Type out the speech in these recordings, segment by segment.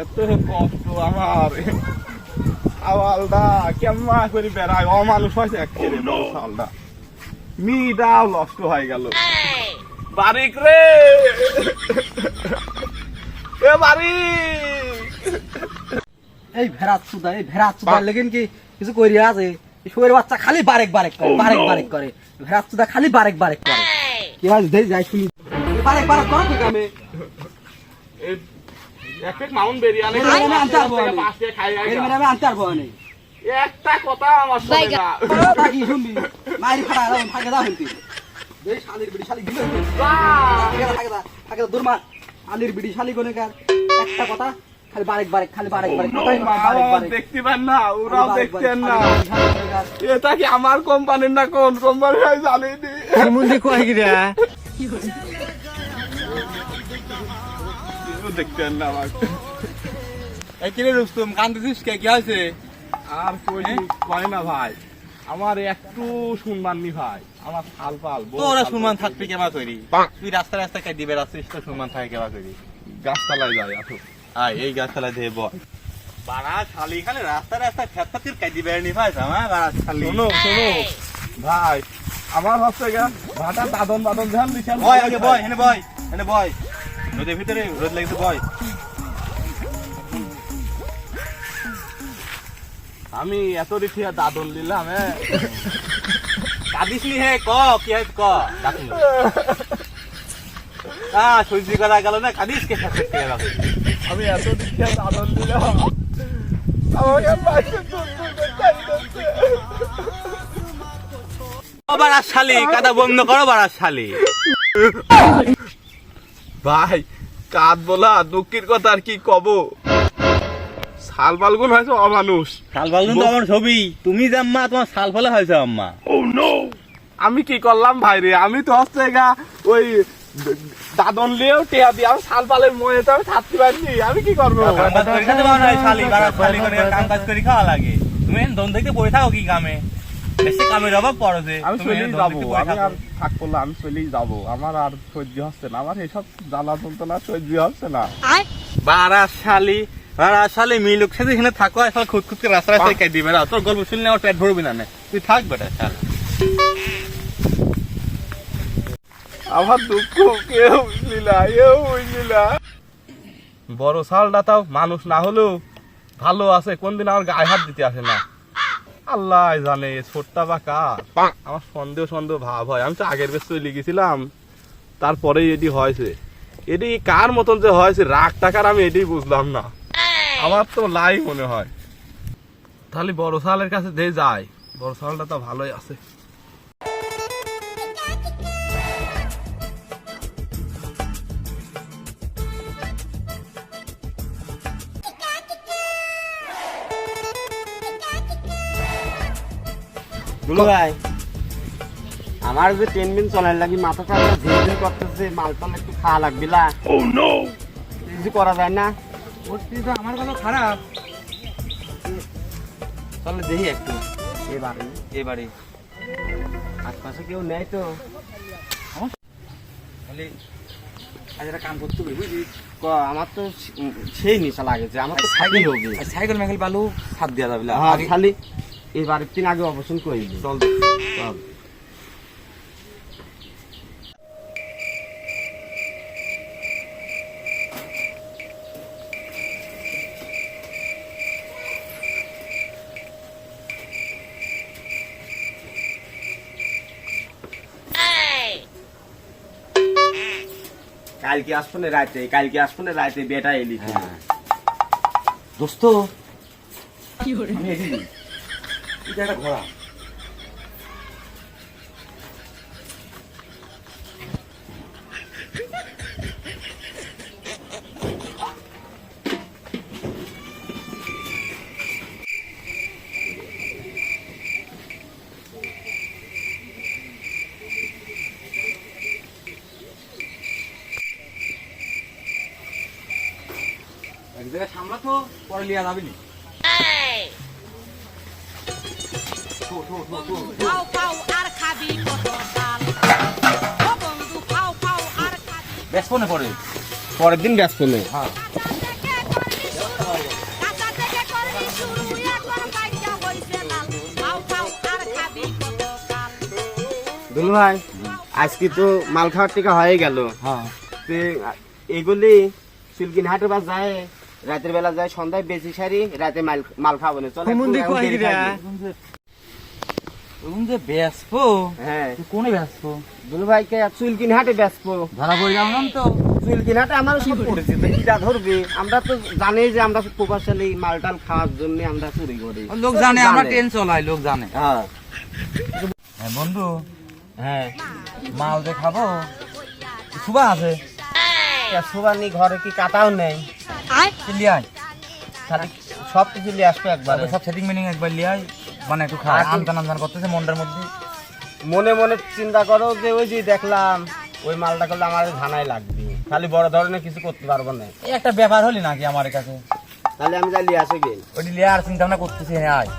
এত কষ্ট আমার। আওয়ালটা কেমন করে বেড়ায়? অমানুষ হয়েছে একেবারে সালটা মিটাও নষ্ট হয়ে গেল। বারিক রে! এ বারিক! এই ভেড়াত সুদা এই ভেড়াত সুদা লেকিন কি কিছু করি আছে? এই শুয়ের বাচ্চা খালি বারেক বারেক করে বারেক বারেক করে। ভেড়াত সুদা খালি বারেক বারেক করে। কি আজ দেই যাই শুনি। বারেক বারেক করো ঠিক আমি একটা কথা আমার শুনবি। দাও শালির বিড়ি শালি কোনে কার একটা কথা খালি বারেক বারেক খালি বারেক বারেক। দেখতে পান না ওরাও দেখতেন না। এটা কি আমার কোম্পানির না কোন কোম্পানির? জানি মুন্দি কয় কি রে? দেখতেন না আমাকে। রুস্তুম কান্দিস কে? কি হয়েছে? আর কই কয় না ভাই। আমার একটু নি ভাই। আমার ফাল ফাল তোরা। থাকবি কেমা করি তুই রাস্তা রাস্তা খাই দিবে রাস্তা তো থাকে কেমা করি গাছতলায় যায় আসো। আয় এই গাছতলা দিয়ে বল বাড়া শালি খালি রাস্তা রাস্তা খেত তুই কাই দিবে নি ভাই আমার বাড়া শালি। শোনো শোনো। ভাই আমার হচ্ছে গা ভাটা দাদন দাদন দিছেন বয় আগে বয় এনে বয় এনে বয়। নদীর ভিতরে রোদ লাগছে বয়। আমি এত দেখিয়া দাদন দিলাম হ্যাঁ। কাঁদিস নি হে ক কি হয় ক ডাকুন না। সহ্য করা গেল না কাঁদিস কে রাখে আমি এত দেখিয়া দাদন দিলাম আমাকে বাইরে দূর দূর করে চালিয়ে যাচ্ছে। ও বাড়া শালি কাদা বন্ধ করো বাড়া শালি ভাই কাদ বলা দুঃখের কথা আর কি কব? সাল বালগুন হয়েছে অমানুষ। শাল তো আমার ছবি। তুমি জাম্মা তোমার শাল ফলে হয়েছে আম্মা। আমি কি করলাম ভাই রে? আমি তো হচ্ছে গা ওই দাদন লিয়েও টেয়া দিয়ে আমি সাল পালের মনে তো আমি থাকতে পারিনি। আমি কি করব? না, শালি। শালি করে কাম কাজ করে খাওয়া লাগে। তুমি দন দেখতে বসে থাকো কি কামে? কামের অভাব পড়ো যে আমি চলেই যাব। আমি আর থাকব না আমি চলেই যাব। আমার আর সহ্য হচ্ছে না। আমার এসব জ্বালা যন্ত্রণা সহ্য হচ্ছে না। বাড়া শালি মিলুক সাথে এখানে থাকো আসলে খুদ খুদ রাস্তা রাস্তায় খাই দিবে। না তোর গল্প শুনলে আমার পেট ভরবি না তুই থাক বেটা শাল আমার দুঃখ কেউ বুঝলি না কেউ বুঝলি না। বড় শালটা তাও মানুষ না হলেও ভালো আছে। কোনদিন আমার গায়ে হাত দিতে আসে না। আল্লাহ জানে ছোটটা বা। কার আমার সন্দেহ সন্দেহ ভাব হয়। আমি তো আগের বেশ চলে গেছিলাম তারপরেই এটি হয়েছে। এটি কার মতন যে হয়েছে রাগ টাকার আমি এটি বুঝলাম না। আমার তো লাই মনে হয়। তাহলে বড় সালের কাছে দিয়ে যায় বড় সালটা তো ভালোই আছে। দুলু ভাই আমার যে টেন মিন চলার লাগি মাথাটা ঝিল ঝিল করতেছে মালটাল একটু খাওয়া লাগবে লা কিছু করা যায় না। পরিস্থিতি তো আমার কথা খারাপ? চলে দেখি একটু। এবারে এবারে আশপাশে কেউ নেই তো। তাহলে আজ একটা কাম করতে হবে বুঝলি? আমার তো সেই নিশা লাগেছে আমার তো সাইকেল হবে। সাইকেল মাইকেল বালু হাত দেওয়া যাবে না। হ্যাঁ খালি এবারের দিন আগে অপারেশন করে চল। চল। কালকে আসব না রাতে কালকে আসব না রাতে বেটা এলি। হ্যাঁ। দোস্ত আমি এলি। এটা একটা ঘোড়া। এক জায়গায় সামলা তো পরে লিয়া যাবি ব্যাসপনে পরে পরের দিন ব্যাসপনে হ্যাঁ দুলু ভাই আজকে তো মাল খাওয়ার টিকা হয়ে গেল। এগুলি সিলকিন হাটে বা যায় রাতের বেলা যায় সন্ধ্যায় বেশি সারি রাতে মাল মাল খাব না। চলে তুমি যে ব্যস্ত হ্যাঁ। কোনে ব্যস্ত? দুলু ভাইকে চুলকিন হাটে ব্যস্ত। ধরা পড়ে যাব তো। চুলকিন হাটে আমার সব পড়েছে তো ধরবে? আমরা তো জানি যে আমরা প্রভাবশালী খাওয়ার জন্য আমরা চুরি করি। লোক জানে আমরা ট্রেন চলাই লোক জানে। হ্যাঁ। হ্যাঁ বন্ধু। হ্যাঁ মাল যে খাব সুবা আছে? সুবানি ঘরে কি কাটাও নেই? লিয়াই সব কিছু আসবে একবারে। সব সেটিং মিটিং একবার লিয়াই মানে একটু খাই আমদান আমদান করতেছে মনটার মধ্যে। মনে মনে চিন্তা করো যে ওই যে দেখলাম ওই মালটা করলে আমার ধানায় লাগবে। খালি বড় ধরনের কিছু করতে পারব না। এই একটা ব্যাপার হলি নাকি আমার কাছে? তাহলে আমি যাই লিয়ে আসে গে ওটি লিয়ার চিন্তা ভাবনা করতেছি হ্যাঁ আয়।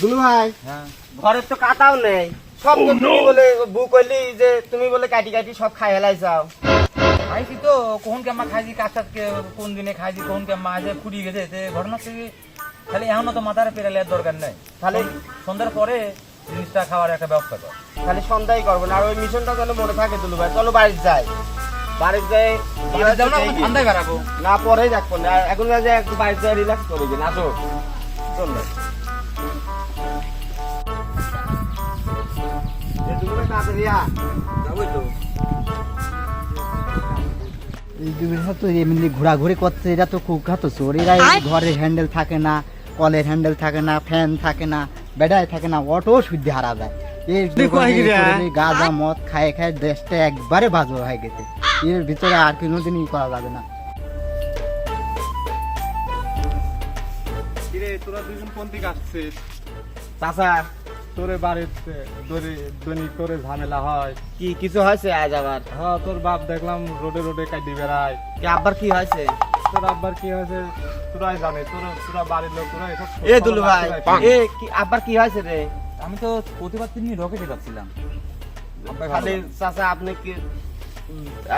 দুলু ভাই হ্যাঁ। ঘরের তো কাটাও নেই। সব তুমি বলে বুক হইলি যে তুমি বলে কাটি কাটি সব খাই হেলাই যাও খাইছি তো কখন কেমন খাইছি কাজ কোন দিনে খাইছি কখন কেমন মাঝে ফুরিয়ে গেছে তে ঘটনা হচ্ছে কি খালি এখনও তো মাথার পেরে দরকার নেই। তাহলে সন্ধ্যার পরে জিনিসটা খাওয়ার একটা ব্যবস্থা কর। খালি সন্ধ্যাই করব না আর ওই মিশনটা যেন মনে থাকে দুলু ভাই চলো বাড়ি যাই। বাড়ি যাই না ঠান্ডায় বেড়াবো। না দেখব না এখন যাই একটু বাড়ি যাই রিল্যাক্স করে দিন আসো। চলো। তাড়াতাড়ি। যাবোই তো। তো এমনি ঘোরাঘুরি করছে এটা তো কুখ্যাত চোর। এরা ঘরের হ্যান্ডেল থাকে না কলের হ্যান্ডেল থাকে না ফ্যান থাকে না বেড়ায় থাকে না অটো শুদ্ধ হারা যায়। এই গাঁজা মদ খায় খায় দেশটা একবারে বাজো হয়ে গেছে। এর ভিতরে আর কোনোদিন ই করা যাবে না। তোরা দুজন কোন দিকে আসছিস? চাচা তোরে বাড়িতে তোরে ঝামেলা হয়। কি কিছু হয়েছে আজ আবার? হ্যাঁ তোর বাপ দেখলাম রোডে রোডে কাটি বেড়ায়। কি আব্বার কি হয়েছে? তোর আব্বার কি হয়েছে? তোরাই জানে তোরা তোরা বাড়ির লোক তোরা এসব এ দুলু ভাই এ কি আব্বার কি হয়েছে রে? আমি তো প্রতিবার তিনি রকেটে যাচ্ছিলাম। খালি চাচা আপনি কি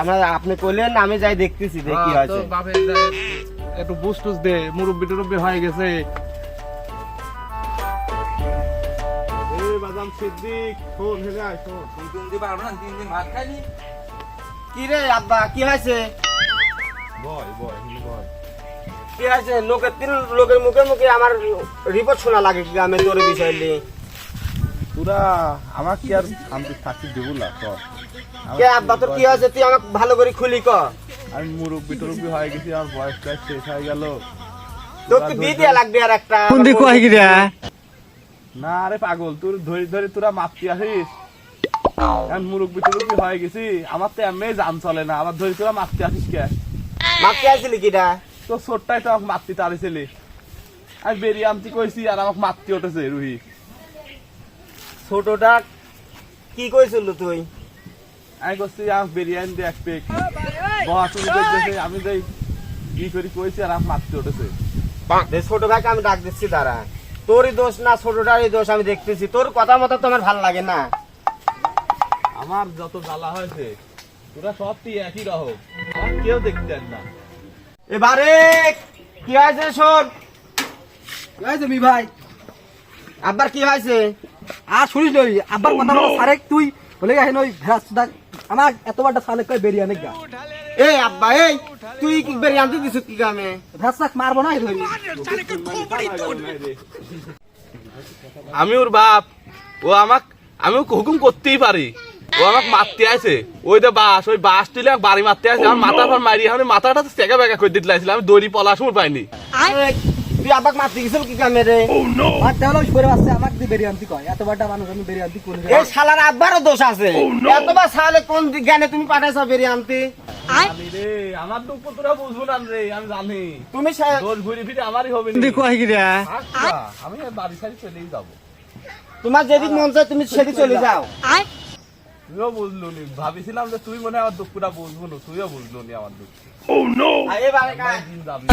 আমরা আপনি কইলেন আমি যাই দেখতেছি দেখি কি হ্যাঁ, হয়েছে বাপের একটু বুস টুস দে মুরব্বি টুরব্বি হয়ে গেছে। এই সিদ্দিক শোন হেরে আয় শোন। তিন দিন পারব না তিন দিন ভাত খাইনি। কি রে আব্বা কি হয়েছে? বয় বয় হিন্দু বয় কি হয়েছে? লোকের তিন লোকের মুখে মুখে আমার রিপোর্ট শোনা লাগে গ্রামে তোর বিষয় নিয়ে। তোরা আমার কি আর থাকতে দেবো না তো কে আব্বা তোর কি হয়েছে? তুই আমাকে ভালো করে খুলি ক। আমি মুরব্বি টুরব্বি হয়ে গেছি আর বয়স টয়স শেষ হয়ে গেল। তোর কি বিয়ে দেয়া লাগবে আর একটা? না আরে পাগল তোর ধরে ধরে তোরা মাপতি আসিস আমি মুরব্বি টুরব্বি হয়ে গেছি। আমার তো এমনি জান চলে না আবার ধরে তোরা মাপতি আসিস কে? মাপতে আসছিলি কিটা তো ছোটটাই তো আমাকে মাপতি তাড়িয়েছিলি আমি বেরিয়ে আমতি কইছি আর আমাকে মাপতি উঠেছে রুহি। ছোটটা কি কইছিল তুই? আমি করছি আমাকে বেরিয়ে আনি দে এক পেক করতেছে আমি যাই ই করি কইছি আর আমাকে মাপতি উঠেছে। ছোট ভাইকে আমি ডাক দিচ্ছি দাঁড়া। তোরই দোষ না ছোটটারই দোষ আমি দেখতেছি। তোর কথা মতো তো আমার ভালো লাগে না। আমার যত জ্বালা হয়েছে তোরা সব তুই একই রহ আমার কেউ দেখতেন না। এবারে কি হয়েছে শোন? কি হয়েছে মি ভাই? আব্বার কি হয়েছে? আর শুনিস নই আব্বার কথা বলো সারে তুই বলে গেছে নই ভেড়া আমার এতবারটা সালে কই বেরিয়ে অনেক গা। এই আব্বা এই তুই কি বেরি আনতে দিছিস কি মারবো না এই ধরি আমি ওর বাপ ও আমাক আমি ওকে হুকুম করতেই পারি। ও আমাক মারতে আছে ওই যে বাস ওই বাস তুলে বাড়ি মারতে আছে আমার মাথা পর মারি আমি মাথাটা তো চেকা বেকা করে দিতে লাগছিল। আমি দড়ি পলাশ পাইনি। তুই আব্বাকে মারতে গেছিল কি কামে রে? আর তাহলে সরে আসছে আমাকে দিয়ে বেরিয়ে আনতে কয় এতবারটা মানুষ আমি বেরিয়ে আনতে কোন এই শালার আব্বারও দোষ আছে। এতবার সালে কোন জ্ঞানে তুমি পাঠাইছো বেরিয়ে আনতে আমি রে আমার দুঃখ তোরা বুঝব না রে আমি জানি। তুমি সা- দোষ ঘুরি ফিরে আমারই হবে আচ্ছা, আমি বাড়ি সারি চলেই যাব। তোমার যেদিক মন চায় তুমি সেদিক চলে যাও। তুইও বুঝলু নি ভাবিছিলাম যে তুই মনে হয় আমার দুঃখটা বুঝব না তুইও বুঝলু নি আমার দুঃখ। যাবি।